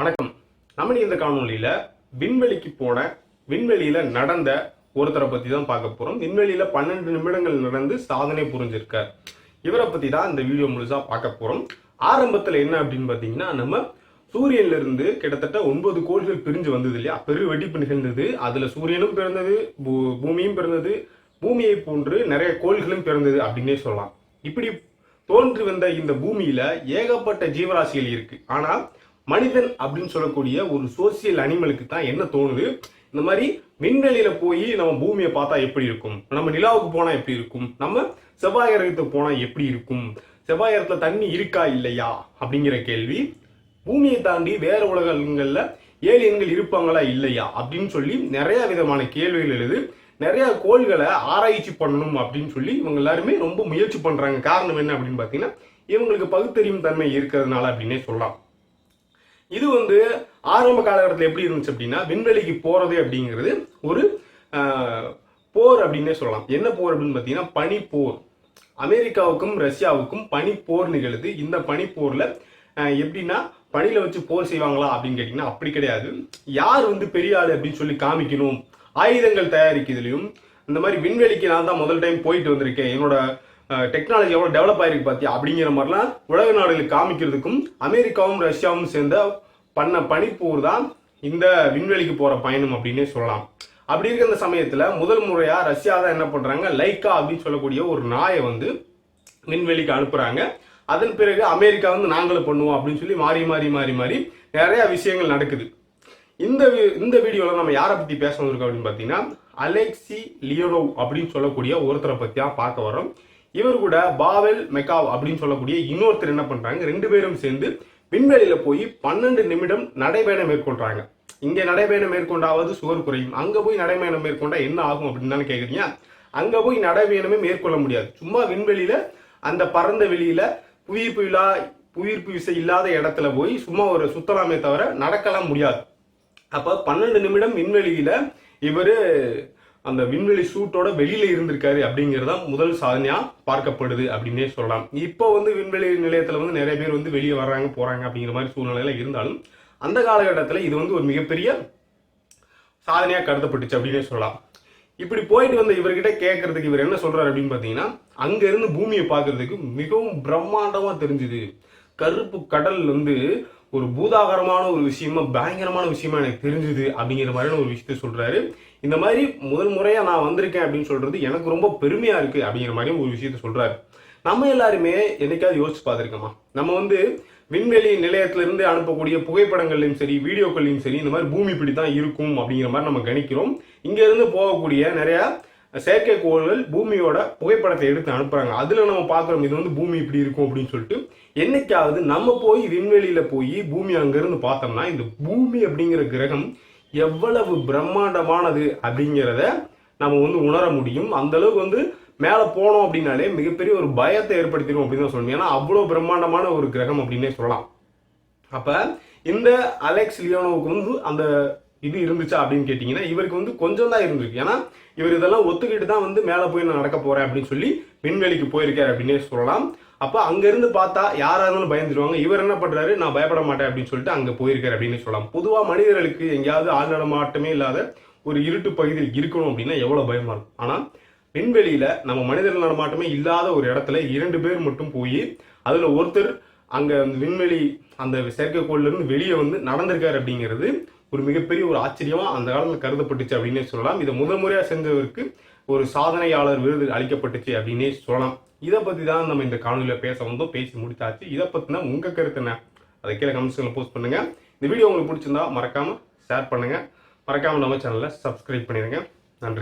வணக்கம். நம்ம இந்த காணொலியில விண்வெளிக்கு போன விண்வெளியில நடந்த ஒருத்தரை பத்தி தான் பார்க்க போறோம். விண்வெளியில பன்னெண்டு நிமிடங்கள் நடந்து சாதனை புரிஞ்சிருக்கார். இவரை பத்தி தான் இந்த வீடியோ முழுசா பார்க்க போறோம். ஆரம்பத்துல என்ன அப்படின்னு பாத்தீங்கன்னா நம்ம சூரியன்ல இருந்து கிட்டத்தட்ட ஒன்பது கோள்கள் பிரிஞ்சு வந்தது இல்லையா? பெரு வெடிப்பு நிகழ்ந்தது. அதுல சூரியனும் பிறந்தது பூ- பூமியும் பிறந்தது. பூமியை போன்று நிறைய கோள்களும் பிறந்தது அப்படின்னே சொல்லலாம். இப்படி தோன்றி வந்த இந்த பூமியில ஏகப்பட்ட ஜீவராசிகள் இருக்கு. ஆனா மனிதன் அப்படின்னு சொல்லக்கூடிய ஒரு சோசியல் அனிமலுக்கு தான் என்ன தோணுது? இந்த மாதிரி விண்வெளியில போய் நம்ம பூமியை பார்த்தா எப்படி இருக்கும்? நம்ம நிலாவுக்கு போனா எப்படி இருக்கும்? நம்ம செவ்வாய் கிரகத்துக்கு போனா எப்படி இருக்கும்? செவ்வாய் கிரகத்துல தண்ணி இருக்கா இல்லையா? அப்படிங்கிற கேள்வி. பூமியை தாண்டி வேற உலகங்கள்ல ஏலியன்கள் இருப்பாங்களா இல்லையா? அப்படின்னு சொல்லி நிறைய விதமான கேள்விகள் எழுது. நிறைய கோள்களை ஆராய்ச்சி பண்ணணும் அப்படின்னு சொல்லி இவங்க எல்லாருமே ரொம்ப முயற்சி பண்றாங்க. காரணம் என்ன அப்படின்னு பாத்தீங்கன்னா இவங்களுக்கு பகுத்தறியும் தன்மை இருக்கிறதுனால அப்படின்னே சொல்லலாம். இது வந்து ஆரம்ப காலகட்டத்தில் எப்படி இருந்துச்சு அப்படின்னா விண்வெளிக்கு போகிறது அப்படிங்கிறது ஒரு போர் அப்படின்னே சொல்லலாம். என்ன போர் அப்படின்னு பார்த்தீங்கன்னா பனிப்போர். அமெரிக்காவுக்கும் ரஷ்யாவுக்கும் பனிப்போர் நிகழுது. இந்த பனிப்போரில் எப்படின்னா பணியில் வச்சு போர் செய்வாங்களா அப்படின்னு கேட்டிங்கன்னா அப்படி கிடையாது. யார் வந்து பெரிய ஆள் அப்படின்னு சொல்லி காமிக்கணும்? ஆயுதங்கள் தயாரிக்கிறதுலையும் இந்த மாதிரி விண்வெளிக்கு நான் தான் முதல் டைம் போயிட்டு வந்திருக்கேன். என்னோட டெக்னாலஜி எவ்வளோ டெவலப் ஆயிருக்கு பார்த்தியா அப்படிங்கிற மாதிரிலாம் உலக நாடுகளுக்கு காமிக்கிறதுக்கும் அமெரிக்காவும் ரஷ்யாவும் சேர்ந்த பண்ண பனிப்பூர் தான் இந்த விண்வெளிக்கு போகிற பயணம் அப்படின்னே சொல்லலாம். அப்படி இருக்கிற அந்த சமயத்தில் முதல் முறையாக ரஷ்யா தான் என்ன பண்ணுறாங்க லைக்கா அப்படின்னு சொல்லக்கூடிய ஒரு நாயை வந்து விண்வெளிக்கு அனுப்புகிறாங்க அதன் பிறகு அமெரிக்கா வந்து நாங்களும் பண்ணுவோம் அப்படின்னு சொல்லி மாறி மாறி மாறி மாறி நிறையா விஷயங்கள் நடக்குது. இந்த இந்த வீடியோவில் நம்ம யாரை பற்றி பேச வந்திருக்கோம் அப்படின்னு பார்த்தீங்கன்னா அலெக்சி லியோனோவ் அப்படின்னு சொல்லக்கூடிய ஒருத்தரை பற்றி தான் பார்க்க வரோம் இவர் கூட பாவெல் மெக்காவ் அப்படின்னு சொல்லக்கூடிய இன்னொருத்தர் என்ன பண்றாங்க ரெண்டு பேரும் சேர்ந்து விண்வெளியில போய் பன்னெண்டு நிமிடம் நடைபயணம் மேற்கொள்றாங்க. இங்க நடைபயணம் மேற்கொண்டாவது சுவர் குறையும். அங்க போய் நடைபயணம் மேற்கொண்டா என்ன ஆகும் அப்படின்னு தானே கேக்குறீங்க? அங்க போய் நடைபயணமே மேற்கொள்ள முடியாது. சும்மா விண்வெளியில அந்த பறந்த வெளியில புவியீர்ப்பு விழா புவியீர்ப்பு விசை இல்லாத இடத்துல போய் சும்மா ஒரு சுத்தலாமே தவிர நடக்கலாம் முடியாது. அப்ப பன்னெண்டு நிமிடம் விண்வெளியில இவர் அந்த விண்வெளி சூட்டோட வெளியில இருந்திருக்காரு அப்படிங்கறதா முதல் சாதனையா பார்க்கப்படுது அப்படின்னே சொல்லலாம். இப்போ வந்து விண்வெளி நிலையத்துல வந்து நிறைய பேர் வந்து வெளியே வர்றாங்க போறாங்க அப்படிங்கிற மாதிரி சூழ்நிலையில இருந்தாலும் அந்த காலகட்டத்தில் இது வந்து ஒரு மிகப்பெரிய சாதனையாக கருதப்பட்டுச்சு அப்படின்னே சொல்லலாம். இப்படி போயிட்டு வந்த இவர்கிட்ட கேட்கறதுக்கு இவர் என்ன சொல்றாரு அப்படின்னு பார்த்தீங்கன்னா அங்கேருந்து பூமியை பார்க்கறதுக்கு மிகவும் பிரம்மாண்டமாக தெரிஞ்சுது. கருப்பு கடல் வந்து ஒரு பூதாகரமான ஒரு விஷயமா பயங்கரமான விஷயமா எனக்கு தெரிஞ்சுது அப்படிங்கிற மாதிரியான ஒரு விஷயத்த சொல்றாரு. இந்த மாதிரி முதல் முறையா நான் வந்திருக்கேன் அப்படின்னு சொல்றது எனக்கு ரொம்ப பெருமையா இருக்கு அப்படிங்கிற மாதிரியும் ஒரு விஷயத்த சொல்றாரு. நம்ம எல்லாருமே என்னைக்காவது யோசிச்சு பார்த்துருக்கோமா? நம்ம வந்து விண்வெளி நிலையத்திலிருந்து அனுப்பக்கூடிய புகைப்படங்கள்லையும் சரி வீடியோக்கள்லையும் சரி இந்த மாதிரி பூமி இப்படி தான் இருக்கும் அப்படிங்கிற மாதிரி நம்ம கணிக்கிறோம். இங்கேருந்து போகக்கூடிய நிறையா செயற்கைக்கோள்கள் பூமியோட புகைப்படத்தை எடுத்து அனுப்புறாங்க. அதுல நம்ம பார்க்குறோம் இது வந்து பூமி இப்படி இருக்கும் அப்படின்னு சொல்லிட்டு. என்னைக்காவது நம்ம போய் விண்வெளியில போய் பூமி அங்கிருந்து பார்த்தோம்னா இந்த பூமி அப்படிங்கிற கிரகம் எவ்வளவு பிரம்மாண்டமானது அப்படிங்கிறத நம்ம வந்து உணர முடியும். அந்த அளவுக்கு வந்து மேலே போனோம் அப்படின்னாலே மிகப்பெரிய ஒரு பயத்தை ஏற்படுத்திடும் அப்படின்னு தான் சொல்லணும். ஏன்னா அவ்வளோ பிரம்மாண்டமான ஒரு கிரகம் அப்படின்னே சொல்லலாம். அப்போ இந்த அலெக்ஸ் லியோனோவுக்கு வந்து அந்த இது இருந்துச்சா அப்படின்னு கேட்டிங்கன்னா இவருக்கு வந்து கொஞ்சம் தான் இருந்திருக்கு. ஏன்னா இவர் இதெல்லாம் ஒத்துக்கிட்டு தான் வந்து மேலே போய் நான் நடக்க போறேன் அப்படின்னு சொல்லி விண்வெளிக்கு போயிருக்காரு அப்படின்னே சொல்லலாம். அப்போ அங்கேருந்து பார்த்தா யாராக இருந்தாலும் பயந்துருவாங்க. இவர் என்ன பண்ணுறாரு நான் பயப்பட மாட்டேன் அப்படின்னு சொல்லிட்டு அங்கே போயிருக்காரு அப்படின்னு சொல்லலாம். பொதுவாக மனிதர்களுக்கு எங்கேயாவது ஆள் நடமாட்டமே இல்லாத ஒரு இருட்டு பகுதியில் இருக்கணும் அப்படின்னா எவ்வளோ பயமாக இருக்கும். ஆனால் விண்வெளியில் நம்ம மனிதர்கள் நடமாட்டமே இல்லாத ஒரு இடத்துல இரண்டு பேர் மட்டும் போய் அதில் ஒருத்தர் அங்கே அந்த விண்வெளி அந்த செயற்கைக்கோள்லேருந்து வெளியே வந்து நடந்திருக்காரு அப்படிங்கிறது ஒரு மிகப்பெரிய ஒரு ஆச்சரியமாக அந்த காலத்தில் கருதப்பட்டுச்சு அப்படின்னே சொல்லலாம். இதை முதல் முறையாக செஞ்சவருக்கு ஒரு சாதனையாளர் விருது அளிக்கப்பட்டுச்சு அப்படின்னே சொல்லலாம். இதை பற்றி தான் நம்ம இந்த காணொலியில் பேச வந்தோம் பேசி முடித்தாச்சு இதை பற்றினா உங்கள் கருத்து என்ன? அதை கீழே கமெண்ட்ஸ்ல போஸ்ட் பண்ணுங்க. இந்த வீடியோ உங்களுக்கு பிடிச்சிருந்தா மறக்காமல் ஷேர் பண்ணுங்கள் மறக்காமல் நம்ம சேனலில் சப்ஸ்கிரைப் பண்ணிடுங்க நன்றி.